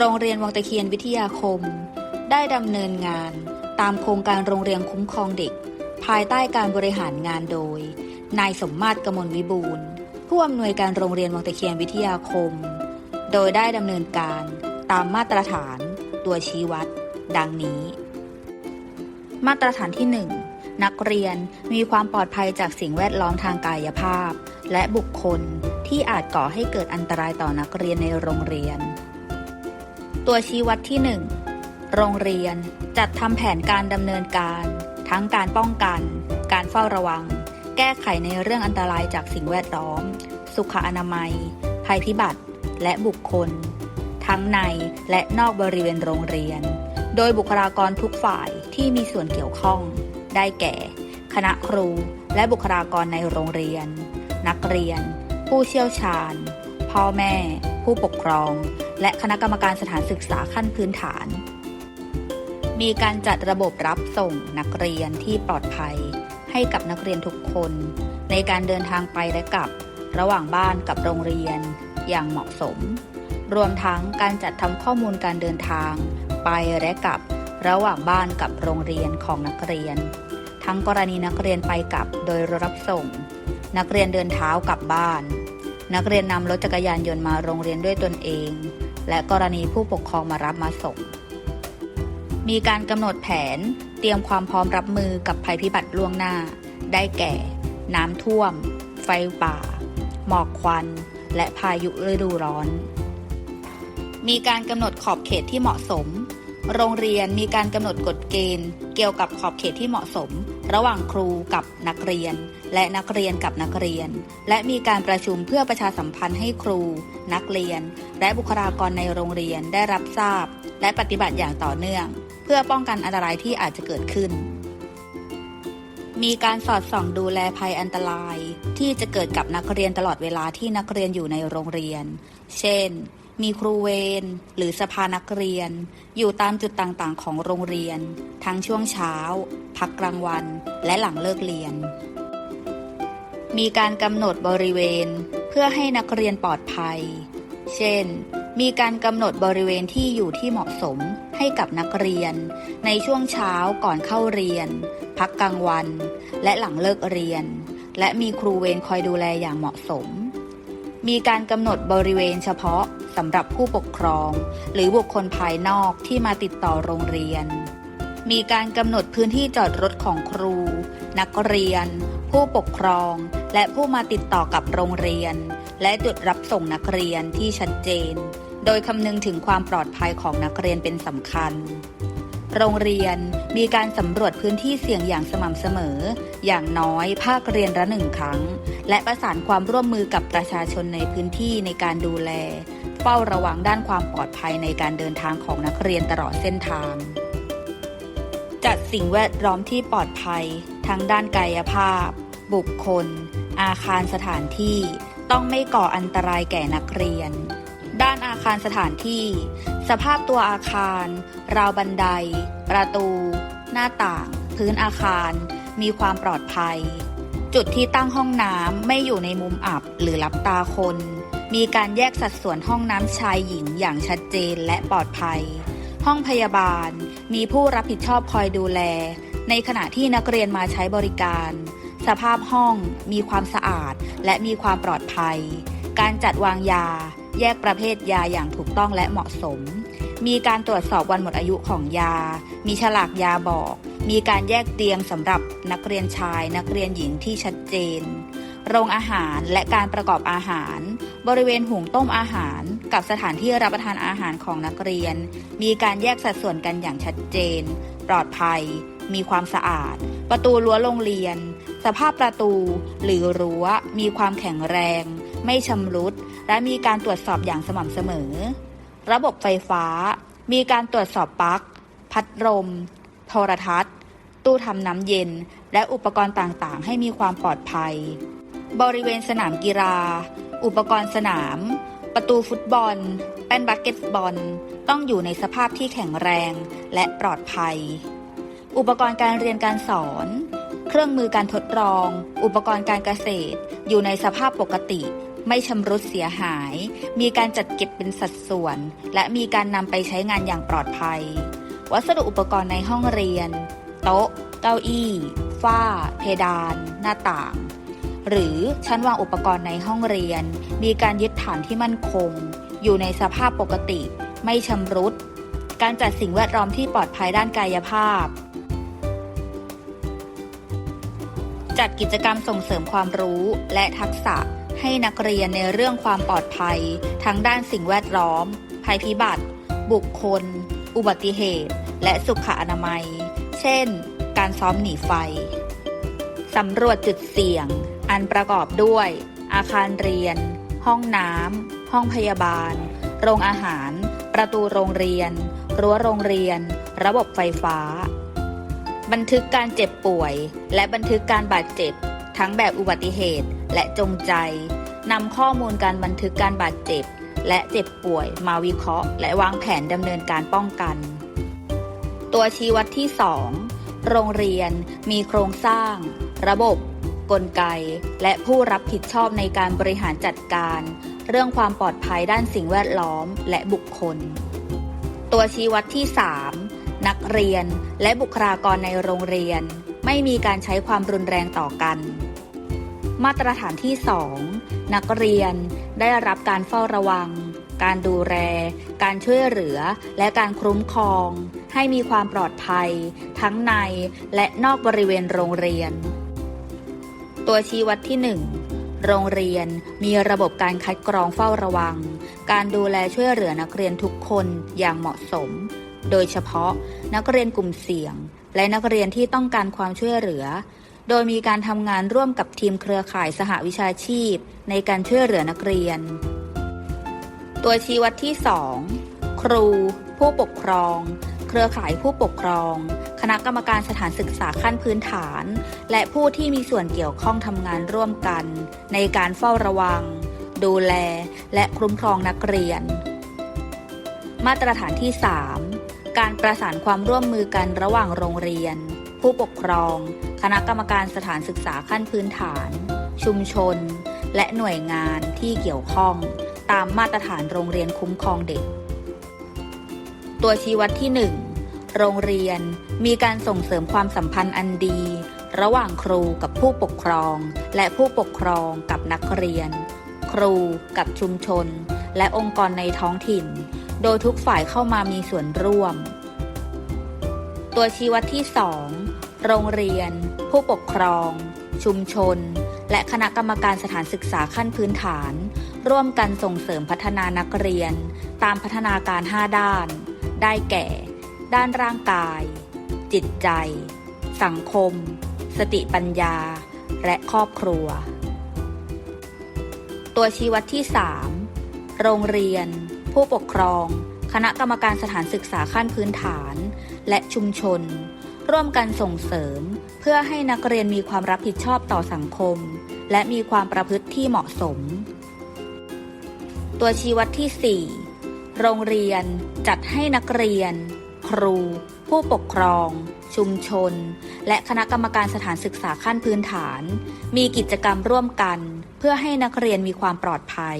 โรงเรียนวังตะเคียนวิทยาคม ได้ดำเนินงานตามโครงการโรงเรียนคุ้มครองเด็ก ภายใต้การบริหารงานโดย นายสมมาตรกมลวิบูลผู้อำนวยการโรงเรียนวังตะเคียนวิทยาคม โดยได้ดำเนินการตามมาตรฐานตัวชี้วัด ดังนี้ มาตรฐานที่ 1 นักเรียนมีความปลอดภัยจากสิ่งแวดล้อมทางกายภาพ และบุคคลที่อาจก่อให้เกิดอันตรายต่อนักเรียนในโรงเรียน ตัวชี้วัดที่ 1 โรงเรียนจัดทำแผนการดำเนินการ ทั้งการป้องกัน การเฝ้าระวัง แก้ไขในเรื่องอันตรายจากสิ่งแวดล้อม สุขอนามัย ภัยพิบัติและบุคคล ทั้งในและนอกบริเวณโรงเรียน โดยบุคลากรทุกฝ่ายที่มีส่วนเกี่ยวข้อง ได้แก่ คณะครู และบุคลากรในโรงเรียน นักเรียน ผู้เชี่ยวชาญ พ่อแม่ ผู้ปกครอง และคณะกรรมการสถานศึกษาขั้นพื้นฐาน มีการจัดระบบรับส่งนักเรียนที่ปลอดภัย ให้กับนักเรียนทุกคน ในการเดินทางไปและกลับ ระหว่างบ้านกับโรงเรียน อย่างเหมาะสม รวมทั้งการจัดทำข้อมูลการเดินทาง ไปและกลับ ระหว่างบ้านกับโรงเรียนของนักเรียน ทั้งกรณีนักเรียนไปกลับโดยรถรับส่ง นักเรียนเดินเท้ากลับบ้านนักเรียนนำรถจักรยานยนต์มาโรงเรียนด้วยตนเอง และกรณีผู้ปกครองมารับมาส่ง มีการกำหนดแผนเตรียมความพร้อมรับมือกับภัยพิบัติล่วงหน้า ได้แก่ น้ำท่วม ไฟป่า หมอกควัน และพายุฤดูร้อน มีการกำหนดขอบเขตที่เหมาะสม โรงเรียนมีการกำหนดกฎเกณฑ์ เกี่ยวกับขอบเขตที่เหมาะสม ระหว่างครูกับนักเรียน และนักเรียนกับนักเรียน และมีการประชุมเพื่อประชาสัมพันธ์ให้ครู นักเรียน และบุคลากรในโรงเรียนได้รับทราบ และปฏิบัติอย่างต่อเนื่อง เพื่อป้องกันอันตรายที่อาจจะเกิดขึ้น มีการสอดส่องดูแลภัยอันตราย ที่จะเกิดกับนักเรียนตลอดเวลาที่นักเรียนอยู่ในโรงเรียน เช่น มีครูเวรหรือสภานักเรียน อยู่ตามจุดต่างๆ ของโรงเรียน ทั้งช่วงเช้า พักกลางวัน และหลังเลิกเรียน มีการกำหนดบริเวณเพื่อให้นักเรียนปลอดภัย เช่น มีการกำหนดบริเวณที่อยู่ที่เหมาะสมให้กับนักเรียน ในช่วงเช้าก่อนเข้าเรียน พักกลางวัน และหลังเลิกเรียน และมีครูเวรคอยดูแลอย่างเหมาะสม มีการกำหนดบริเวณเฉพาะสำหรับผู้ปกครอง หรือบุคคลภายนอกที่มาติดต่อโรงเรียน มีการกำหนดพื้นที่จอดรถของครู นักเรียน ผู้ปกครอง และผู้มาติดต่อกับโรงเรียน และจุดรับส่งนักเรียนที่ชัดเจน โดยคำนึงถึงความปลอดภัยของนักเรียนเป็นสำคัญ โรงเรียนมีการสำรวจพื้นที่เสี่ยงอย่างสม่ำเสมอ อย่างน้อยภาคเรียนละหนึ่งครั้ง และประสานความร่วมมือกับประชาชนในพื้นที่ในการดูแล เฝ้าระวังด้านความปลอดภัยในการเดินทางของนักเรียนตลอดเส้นทาง จัดสิ่งแวดล้อมที่ปลอดภัย ทั้งด้านกายภาพ บุคคล อาคารสถานที่ ต้องไม่ก่ออันตรายแก่นักเรียนด้านอาคารสถานที่ สภาพตัวอาคาร ราวบันได ประตู หน้าต่าง พื้นอาคาร มีความปลอดภัย จุดที่ตั้งห้องน้ำไม่อยู่ในมุมอับหรือลับตาคน มีการแยกสัดส่วนห้องน้ำชายหญิงอย่างชัดเจนและปลอดภัย ห้องพยาบาล มีผู้รับผิดชอบคอยดูแล ในขณะที่นักเรียนมาใช้บริการ สภาพห้องมีความสะอาดและมีความปลอดภัย การจัดวางยา แยกประเภทยาอย่างถูกต้องและเหมาะสม มีการตรวจสอบวันหมดอายุของยา มีฉลากยาบอก มีการแยกเตียงสำหรับนักเรียนชาย นักเรียนหญิงที่ชัดเจน โรงอาหารและการประกอบอาหาร บริเวณหุงต้มอาหาร กับสถานที่รับประทานอาหารของนักเรียน มีการแยกสัดส่วนกันอย่างชัดเจน ปลอดภัย มีความสะอาด ประตูรั้วโรงเรียน สภาพประตู หรือรั้ว มีความแข็งแรง ไม่ชำรุด และมีการตรวจสอบอย่างสม่ำเสมอ ระบบไฟฟ้า มีการตรวจสอบปลั๊ก พัดลม โทรทัศน์ ตู้ทำน้ำเย็น และอุปกรณ์ต่างๆ ให้มีความปลอดภัย บริเวณสนามกีฬา อุปกรณ์สนาม ประตูฟุตบอล แป้นบาสเกตบอล ต้องอยู่ในสภาพที่แข็งแรงและปลอดภัย อุปกรณ์การเรียนการสอน เครื่องมือการทดลอง อุปกรณ์การเกษตร อยู่ในสภาพปกติ ไม่ชำรุดเสียหาย มีการจัดเก็บเป็นสัดส่วน และมีการนำไปใช้งานอย่างปลอดภัย วัสดุอุปกรณ์ในห้องเรียน โต๊ะ เก้าอี้ ฝ้า เพดาน หน้าต่าง หรือชั้นวางอุปกรณ์ในห้องเรียน มีการยึดฐานที่มั่นคง อยู่ในสภาพปกติ ไม่ชำรุด การจัดสิ่งแวดล้อมที่ปลอดภัยด้านกายภาพจัดกิจกรรมส่งเสริมความรู้และทักษะ ให้นักเรียนในเรื่องความปลอดภัย ทั้งด้านสิ่งแวดล้อม ภัยพิบัติ บุคคล อุบัติเหตุ และสุขอนามัย เช่น การซ้อมหนีไฟ สำรวจจุดเสี่ยง อันประกอบด้วย อาคารเรียน ห้องน้ำ ห้องพยาบาล โรงอาหาร ประตูโรงเรียน รั้วโรงเรียน ระบบไฟฟ้า บันทึกการเจ็บป่วย และบันทึกการบาดเจ็บ ทั้งแบบอุบัติเหตุ และจงใจนำข้อมูลการบันทึกการบาดเจ็บ และเจ็บป่วยมาวิเคราะห์ และวางแผนดำเนินการป้องกัน ตัวชี้วัดที่ 2 โรงเรียนมีโครงสร้าง ระบบ กลไก และผู้รับผิดชอบในการบริหารจัดการ เรื่องความปลอดภัยด้านสิ่งแวดล้อมและบุคคล ตัวชี้วัดที่ 3 นักเรียนและบุคลากรในโรงเรียน ไม่มีการใช้ความรุนแรงต่อกัน มาตรฐานที่ 2 นักเรียนได้รับการเฝ้าระวัง การดูแล การช่วยเหลือ และการคุ้มครอง ให้มีความปลอดภัย ทั้งในและนอกบริเวณโรงเรียน ตัวชี้วัดที่ 1 โรงเรียนมีระบบการคัดกรองเฝ้าระวัง การดูแลช่วยเหลือนักเรียนทุกคนอย่างเหมาะสม โดยเฉพาะนักเรียนกลุ่มเสี่ยง และนักเรียนที่ต้องการความช่วยเหลือ โดยมีการทำงานร่วมกับทีมเครือข่ายสหวิชาชีพ ในการช่วยเหลือนักเรียน ตัวชี้วัดที่ 2 ครู ผู้ปกครอง เครือข่ายผู้ปกครอง คณะกรรมการสถานศึกษาขั้นพื้นฐาน และผู้ที่มีส่วนเกี่ยวข้องทำงานร่วมกัน ในการเฝ้าระวัง ดูแล และคุ้มครองนักเรียน มาตรฐานที่ 3การประสานความร่วมมือกันระหว่างโรงเรียน ผู้ปกครอง คณะกรรมการสถานศึกษาขั้นพื้นฐาน ชุมชน และหน่วยงานที่เกี่ยวข้อง ตามมาตรฐานโรงเรียนคุ้มครองเด็ก ตัวชี้วัดที่ 1 โรงเรียนมีการส่งเสริมความสัมพันธ์อันดี ระหว่างครูกับผู้ปกครอง และผู้ปกครองกับนักเรียน ครูกับชุมชน และองค์กรในท้องถิ่น โดยทุกฝ่ายเข้ามามีส่วนร่วม ตัวชี้วัดที่ 2 โรงเรียน ผู้ปกครอง ชุมชน และคณะกรรมการสถานศึกษาขั้นพื้นฐาน ร่วมกันส่งเสริมพัฒนานักเรียน ตามพัฒนาการ 5 ด้าน ได้แก่ ด้านร่างกาย จิตใจ สังคม สติปัญญา และครอบครัว ตัวชี้วัดที่ 3 โรงเรียน ผู้ปกครอง คณะกรรมการสถานศึกษาขั้นพื้นฐาน และชุมชน ร่วมกันส่งเสริม เพื่อให้นักเรียนมีความรับผิดชอบต่อสังคม และมีความประพฤติที่เหมาะสม ตัวชี้วัดที่ 4 โรงเรียนจัดให้นักเรียน ครู ผู้ปกครอง ชุมชน และคณะกรรมการสถานศึกษาขั้นพื้นฐาน มีกิจกรรมร่วมกัน เพื่อให้นักเรียนมีความปลอดภัย